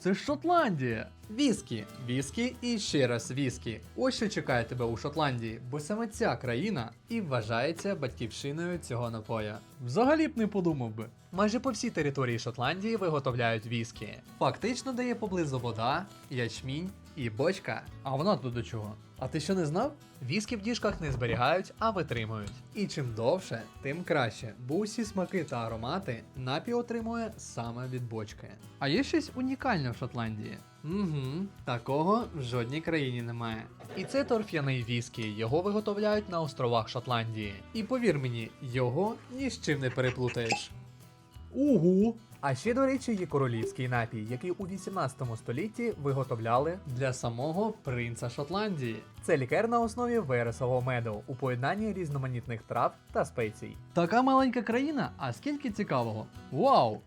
це ж Шотландія. Віскі, віскі і ще раз віскі. Ось що чекає тебе у Шотландії, бо саме ця країна і вважається батьківщиною цього напоя. Взагалі б не подумав би. Майже по всій території Шотландії виготовляють віскі. Фактично дає поблизу вода, ячмінь і бочка. А вона тут до чого? А ти що не знав? Віскі в діжках не зберігають, а витримують. І чим довше, тим краще, бо усі смаки та аромати напій отримує саме від бочки. А є щось унікальне в Шотландії. Угу, такого в жодній країні немає. І це торф'яний віскі. Його виготовляють на островах Шотландії. І повір мені, його ні з чим не переплутаєш. Угу. А ще, до речі, є королівський напій, який у 18 столітті виготовляли для самого принца Шотландії. Це лікер на основі вересового меду у поєднанні різноманітних трав та спецій. Така маленька країна, а скільки цікавого. Вау!